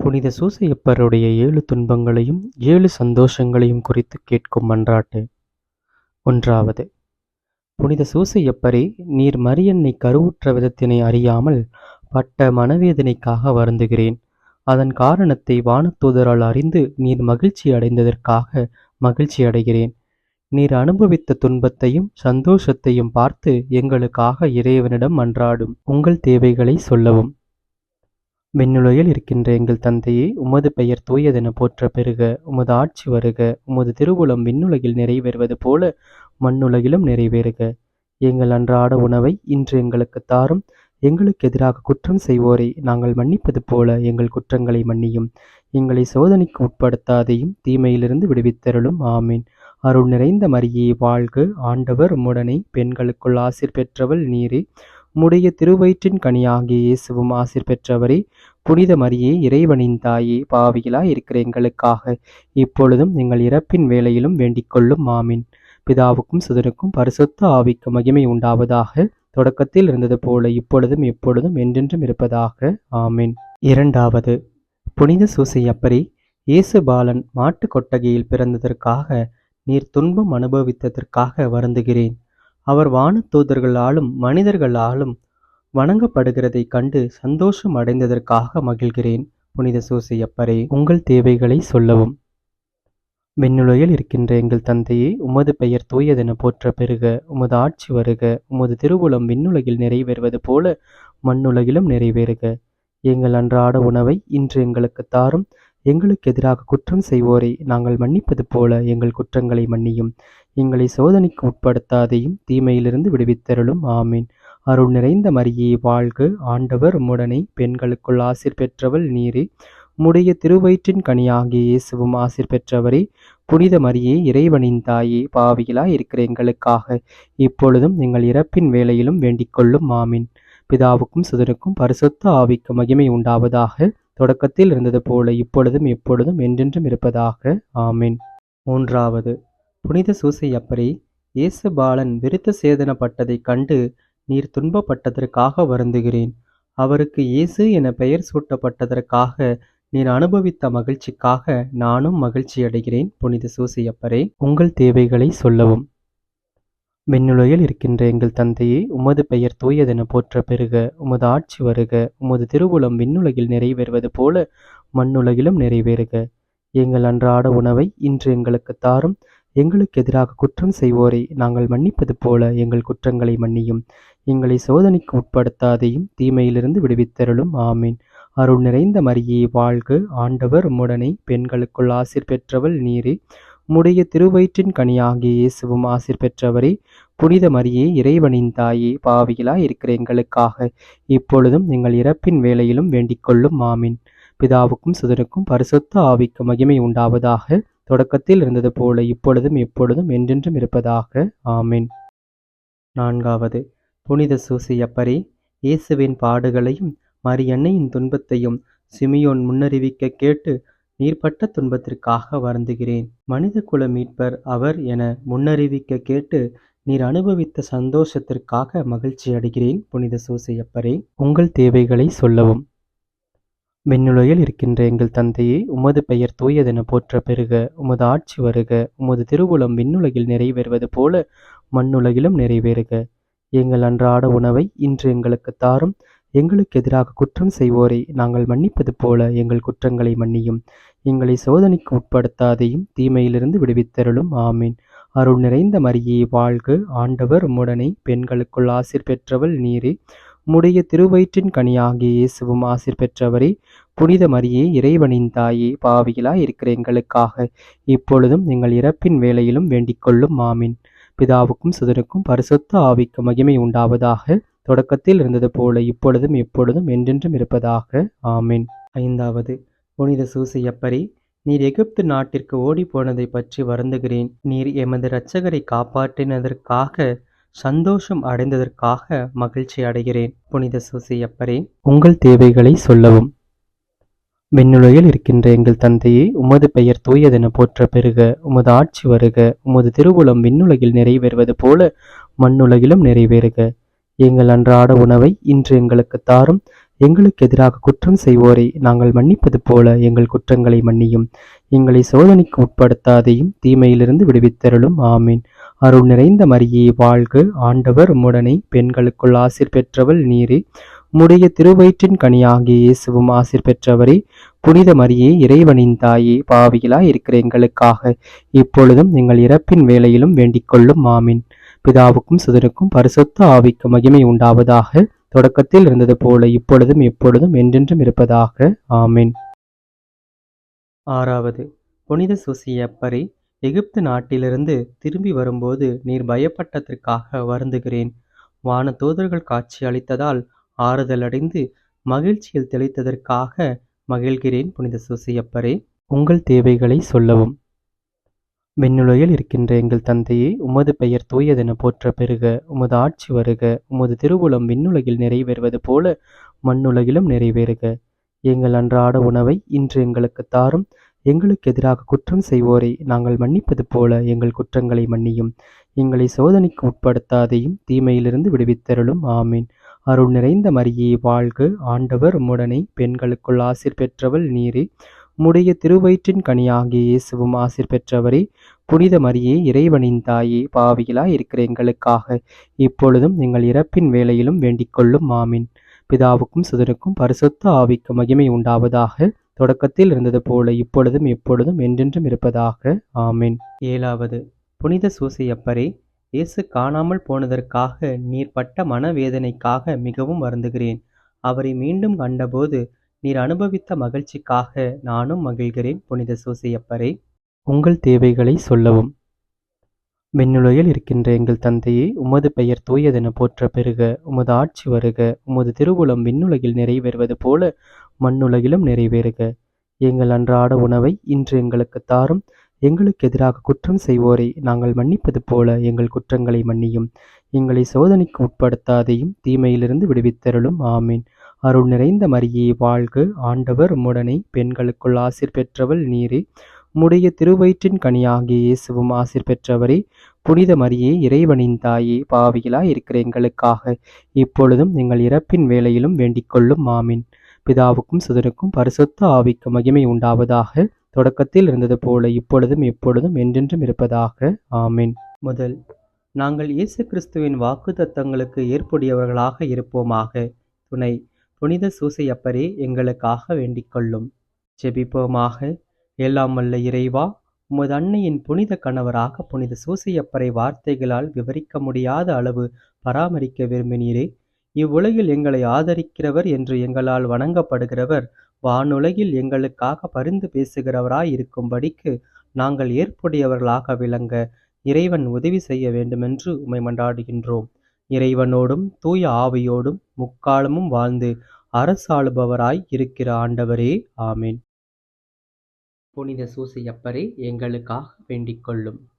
புனித சூசையப்பருடைய ஏழு துன்பங்களையும் ஏழு சந்தோஷங்களையும் குறித்து கேட்கும் மன்றாட்டு. ஒன்றாவது புனித சூசையப்பரே நீர் மரியன்னை கருவுற்ற விதத்தினை அறியாமல் பட்ட மனவேதனைக்காக வருந்துகிறேன். அதன் காரணத்தை வானத்தூதரால் அறிந்து நீர் மகிழ்ச்சி அடைந்ததற்காக மகிழ்ச்சி அடைகிறேன். நீர் அனுபவித்த துன்பத்தையும் சந்தோஷத்தையும் பார்த்து எங்களுக்காக இறைவனிடம் மன்றாடும். உங்கள் தேவைகளை சொல்லவும். விண்ணுலகில் இருக்கின்ற எங்கள் தந்தையே உமது பெயர் தூயதென போற்ற பெருக உமது ஆட்சி வருக உமது திருவுளம் விண்ணுலகில் நிறைவேறுவது போல மண்ணுலகிலும் நிறைவேறுக. எங்கள் அன்றாட உணவை இன்று எங்களுக்கு தாரும் எங்களுக்கு எதிராக குற்றம் செய்வோரை நாங்கள் மன்னிப்பது போல எங்கள் குற்றங்களை மன்னியும். எங்களை சோதனைக்கு உட்படுத்தாதையும் தீமையிலிருந்து விடுவித்தருளும். ஆமீன். அருள் நிறைந்த மரியே வாழ்க. ஆண்டவர் உம்முடனே பெண்களுக்குள் ஆசிர் பெற்றவள் நீரே. உம்முடைய திருவயிற்றின் கனியாகிய இயேசுவும் ஆசிர் பெற்றவரே புனித மரியே இறைவனின் தாயே பாவிகளாய் இருக்கிற எங்களுக்காக இப்பொழுதும் எங்கள் இறப்பின் வேலையிலும் வேண்டிக் கொள்ளும். ஆமீன். பிதாவுக்கும் சுதனுக்கும் பரிசுத்த ஆவிக்கு மகிமை உண்டாவதாக தொடக்கத்தில் இருந்தது போல இப்பொழுதும் எப்பொழுதும் என்றென்றும் இருப்பதாக. ஆமீன். இரண்டாவது புனித சூசையப்பரே இயேசு பாலன் மாட்டு கொட்டகையில் பிறந்ததற்காக நீர் துன்பம் அனுபவித்ததற்காக வருந்துகிறேன். அவர் வானத்தூதர்களாலும் மனிதர்களாலும் வணங்கப்படுகிறதை கண்டு சந்தோஷம் அடைந்ததற்காக மகிழ்கிறேன் புனித சூசையப்பரே. உங்கள் தேவைகளை சொல்லவும். விண்ணுலகில் இருக்கின்ற எங்கள் தந்தையே உமது பெயர் தூயதென போற்ற பெறுக. உமது ஆட்சி வருக. உமது திருவுளம் விண்ணுலகில் நிறைவேறுவது போல மண்ணுலகிலும் நிறைவேறுக. எங்கள் அன்றாட உணவை இன்று எங்களுக்கு தாரும். எங்களுக்கு எதிராக குற்றம் செய்வோரை நாங்கள் மன்னிப்பது போல எங்கள் குற்றங்களை மன்னியும். எங்களை சோதனைக்கு உட்படுத்தாதையும் தீமையிலிருந்து விடுவித்தருளும். ஆமீன். அருள் நிறைந்த மரியே வாழ்க ஆண்டவர் உம்முடனே. பெண்களுக்குள் ஆசிர் பெற்றவள் நீரே. உம்முடைய திருவயிற்றின் கனியாகிய இயேசுவும் ஆசிர் பெற்றவரே. புனித மரியே இறைவனின் தாயே பாவிகளாய் இருக்கிற எங்களுக்காக இப்பொழுதும் எங்கள் இறப்பின் வேலையிலும் வேண்டிக் கொள்ளும் ஆமீன். பிதாவுக்கும் சுதனுக்கும் பரிசுத்த ஆவிக்கு மகிமை உண்டாவதாக. தொடக்கத்தில் இருந்தது போல இப்பொழுதும் எப்பொழுதும் என்றென்றும் இருப்பதாக. ஆமீன். மூன்றாவது. புனித சூசையப்பரே இயேசு பாலன் விருத்த சேதனப்பட்டதைக் கண்டு நீர் துன்பப்பட்டதற்காக வருந்துகிறேன். அவருக்கு இயேசு என பெயர் சூட்டப்பட்டதற்காக நீர் அனுபவித்த மகிழ்ச்சிக்காக நானும் மகிழ்ச்சி அடைகிறேன் புனித சூசையப்பரே உங்கள் தேவைகளை சொல்லவும். விண்ணுலகில் இருக்கின்ற எங்கள் தந்தையே உமது பெயர் தூயதென போற்ற பெருக உமது ஆட்சி வருக உமது திருவுளம் விண்ணுலகில் நிறைவேறுவது போல மண்ணுலகிலும் நிறைவேறுக. எங்கள் அன்றாட உணவை இன்று எங்களுக்கு தாரும் எங்களுக்கு எதிராக குற்றம் செய்வோரை நாங்கள் மன்னிப்பது போல எங்கள் குற்றங்களை மன்னியும். எங்களை சோதனைக்கு உட்படுத்தாதையும் தீமையிலிருந்து விடுவித்தருளும் ஆமீன். அருள் நிறைந்த மரியே வாழ்க. ஆண்டவர் உம்முடனே பெண்களுக்குள் ஆசிர் பெற்றவள் நீரே. உம்முடைய திருவயிற்றின் கனியாகிய இயேசுவும் ஆசிர் பெற்றவரே புனித மரியே இறைவனின் தாயே பாவிகளாய் இருக்கிற எங்களுக்காக இப்பொழுதும் எங்கள் இறப்பின் வேலையிலும் வேண்டிக் கொள்ளும். ஆமீன். பிதாவுக்கும் சுதனுக்கும் பரிசுத்த ஆவிக்கு மகிமை உண்டாவதாக தொடக்கத்தில் இருந்தது போல இப்பொழுதும் எப்பொழுதும் என்றென்றும் இருப்பதாக. ஆமீன். நான்காவது. புனித சூசியப்பரே இயேசுவின் பாடுகளையும் மரியன்னையின் துன்பத்தையும் சிமியோன் முன்னறிவிக்க கேட்டு நீர்ப்பட்ட துன்பத்திற்காக வருந்துகிறேன். மனித குல மீட்பர் அவர் என முன்னறிவிக்க கேட்டு நீர் அனுபவித்த சந்தோஷத்திற்காக மகிழ்ச்சி அடைகிறேன் புனித சூசையப்பரே. உங்கள் தேவைகளை சொல்லவும். விண்ணுலையில் இருக்கின்ற எங்கள் தந்தையே உமது பெயர் தூயதென போற்ற பெறுக. உமது ஆட்சி வருக. உமது திருவுளம் விண்ணுலகில் நிறைவேறுவது போல மண்ணுலகிலும் நிறைவேறுக. எங்கள் அன்றாட உணவை இன்று எங்களுக்கு தாரும். எங்களுக்கு எதிராக குற்றம் செய்வோரை நாங்கள் மன்னிப்பது போல எங்கள் குற்றங்களை மன்னியும். எங்களை சோதனைக்கு உட்படுத்தாதையும் தீமையிலிருந்து விடுவித்தருளும். ஆமீன். அருள் நிறைந்த மரியே வாழ்க. ஆண்டவர் உம்முடனே. பெண்களுக்குள் ஆசிர் பெற்றவள் நீரே. உம்முடைய திருவயிற்றின் கனியாகிய இயேசுவும் ஆசிர் பெற்றவரே. புனித மரியே இறைவனின் தாயே பாவிகளாய் இருக்கிற எங்களுக்காக இப்பொழுதும் எங்கள் இறப்பின் வேலையிலும் வேண்டிக் கொள்ளும். ஆமீன். பிதாவுக்கும் சுதனுக்கும் பரிசுத்த ஆவிக்கு மகிமை உண்டாவதாக. தொடக்கத்தில் இருந்தது போல இப்பொழுதும் எப்பொழுதும் என்றென்றும் இருப்பதாக. ஆமீன். ஐந்தாவது. புனித சூசையப்பரே நீர் எகிப்து நாட்டிற்கு ஓடி போனதை பற்றி வருந்துகிறேன். நீர் எமது இரட்சகரை காப்பாற்றினதற்காக சந்தோஷம் அடைந்ததற்காக மகிழ்ச்சி அடைகிறேன். புனித சூசையப்பரே உங்கள் தேவைகளை சொல்லவும். விண்ணுலகில் இருக்கின்ற எங்கள் தந்தையே உமது பெயர் தூயதென போற்ற பெறுக. உமது ஆட்சி வருக. உமது திருவுளம் விண்ணுலகில் நிறைவேறுவது போல மண்ணுலகிலும் நிறைவேறுக. எங்கள் அன்றாட உணவை இன்று எங்களுக்கு தாரும். எங்களுக்கு எதிராக குற்றம் செய்வோரை நாங்கள் மன்னிப்பது போல எங்கள் குற்றங்களை மன்னியும். எங்களை சோதனைக்கு உட்படுத்தாதையும் தீமையிலிருந்து விடுவித்தருளும். ஆமீன். அருள் நிறைந்த மரியே வாழ்க. ஆண்டவர் உம்முடனே பெண்களுக்குள் ஆசிர் பெற்றவள் நீரே. உம்முடைய திருவயிற்றின் கனியாகிய இயேசுவும் ஆசிர் பெற்றவரே. புனித மரியே இறைவனின் தாயே பாவிகளாய் இருக்கிற எங்களுக்காக இப்பொழுதும் எங்கள் இறப்பின் வேலையிலும் வேண்டிக் கொள்ளும். ஆமீன். பிதாவுக்கும் சுதனுக்கும் பரிசுத்த ஆவிக்கு மகிமை உண்டாவதாக தொடக்கத்தில் இருந்தது போல இப்பொழுதும் எப்பொழுதும் என்றென்றும் இருப்பதாக. ஆமீன். ஆறாவது. புனித சூசியப்பரே எகிப்து நாட்டிலிருந்து திரும்பி வரும்போது நீர் பயப்பட்டதற்காக வருந்துகிறேன். வான தூதர்கள் காட்சி அளித்ததால் ஆறுதலடைந்து மகிழ்ச்சியில் தெளித்ததற்காக மகிழ்கிறேன் புனித சூசியப்பரே. உங்கள் தேவைகளை சொல்லவும். விண்ணுலகில் இருக்கின்ற எங்கள் தந்தையே உமது பெயர் தூயதென போற்ற பெருக உமது ஆட்சி வருக உமது திருவுளம் விண்ணுலகில் நிறைவேறுவது போல மண்ணுலகிலும் நிறைவேறுக. எங்கள் அன்றாட உணவை இன்று எங்களுக்கு தாரும் எங்களுக்கு எதிராக குற்றம் செய்வோரை நாங்கள் மன்னிப்பது போல எங்கள் குற்றங்களை மன்னியும். எங்களை சோதனைக்கு உட்படுத்தாதையும் தீமையிலிருந்து விடுவித்தருளும் ஆமீன். அருள் நிறைந்த மரியே வாழ்க. ஆண்டவர் உம்முடனே பெண்களுக்குள் ஆசிர் பெற்றவள் நீரே. உம்முடைய திருவயிற்றின் கனியாகிய இயேசுவும் ஆசிர் பெற்றவரே புனித மரியே இறைவனின் தாயே பாவிகளாய் இருக்கிற எங்களுக்காக இப்பொழுதும் எங்கள் இறப்பின் வேலையிலும் வேண்டிக் கொள்ளும். ஆமீன். பிதாவுக்கும் சுதனுக்கும் பரிசுத்த ஆவிக்கு மகிமை உண்டாவதாக தொடக்கத்தில் இருந்தது போல இப்பொழுதும் எப்பொழுதும் என்றென்றும் இருப்பதாக. ஆமீன். ஏழாவது. புனித சூசையப்பரே இயேசு காணாமல் போனதற்காக நீர் பட்ட மனவேதனைக்காக மிகவும் வருந்துகிறேன். அவரை மீண்டும் கண்டபோது நீர் அனுபவித்த மகிழ்ச்சிக்காக நானும் மகிழ்கிறேன் புனித சூசையப்பரே. உங்கள் தேவைகளை சொல்லவும். விண்ணுலகில் இருக்கின்ற எங்கள் தந்தையே உமது பெயர் தூயதென போற்ற பெறுக உமது ஆட்சி வருக உமது திருவுளம் விண்ணுலகில் நிறைவேறுவது போல மண்ணுலகிலும் நிறைவேறுக. எங்கள் அன்றாட உணவை இன்று எங்களுக்கு தாரும் எங்களுக்கு எதிராக குற்றம் செய்வோரை நாங்கள் மன்னிப்பது போல எங்கள் குற்றங்களை மன்னியும். எங்களை சோதனைக்கு உட்படுத்தாதையும் தீமையிலிருந்து விடுவித்தருளும். ஆமீன். அருள் நிறைந்த மரியே வாழ்க ஆண்டவர் உம்முடனே. பெண்களுக்குள் ஆசிர் பெற்றவள் நீரே. உம்முடைய திருவயிற்றின் கனியாகிய இயேசுவும் ஆசிர் பெற்றவரே. புனித மரியே இறைவனின் தாயே பாவிகளாய் இருக்கிற எங்களுக்காக இப்பொழுதும் எங்கள் இறப்பின் வேலையிலும் வேண்டிக் கொள்ளும். ஆமீன். பிதாவுக்கும் சுதனுக்கும் பரிசுத்த ஆவிக்கு மகிமை உண்டாவதாக. தொடக்கத்தில் இருந்தது போல இப்பொழுதும் எப்பொழுதும் என்றென்றும் இருப்பதாக. ஆமீன். முதல் நாங்கள் இயேசு கிறிஸ்துவின் வாக்கு தத்தங்களுக்கு ஏற்புடையவர்களாக இருப்போமாக. துணை புனித சூசையப்பரே எங்களுக்காக வேண்டிக்கொள்ளும். ஜெபிப்போமாக. எல்லாம் வல்ல இறைவா உமது அன்னையின் புனித கணவராக புனித சூசையப்பரை வார்த்தைகளால் விவரிக்க முடியாத அளவு பராமரிக்க விரும்பினீரே. இவ்வுலகில் எங்களை ஆதரிக்கிறவர் என்று எங்களால் வணங்கப்படுகிறவர் வானுலகில் எங்களுக்காக பரிந்து பேசுகிறவராய் இருக்கும்படிக்கு நாங்கள் ஏற்புடையவர்களாக விளங்க இறைவன் உதவி செய்ய வேண்டுமென்று உமை மன்றாடுகின்றோம். இறைவனோடும் தூய ஆவியோடும் முக்காலமும் வாழ்ந்து அரசாளுபவராய் இருக்கிற ஆண்டவரே ஆமேன். புனித சூசையப்பரே எங்களுக்காக வேண்டிக் கொள்ளும்.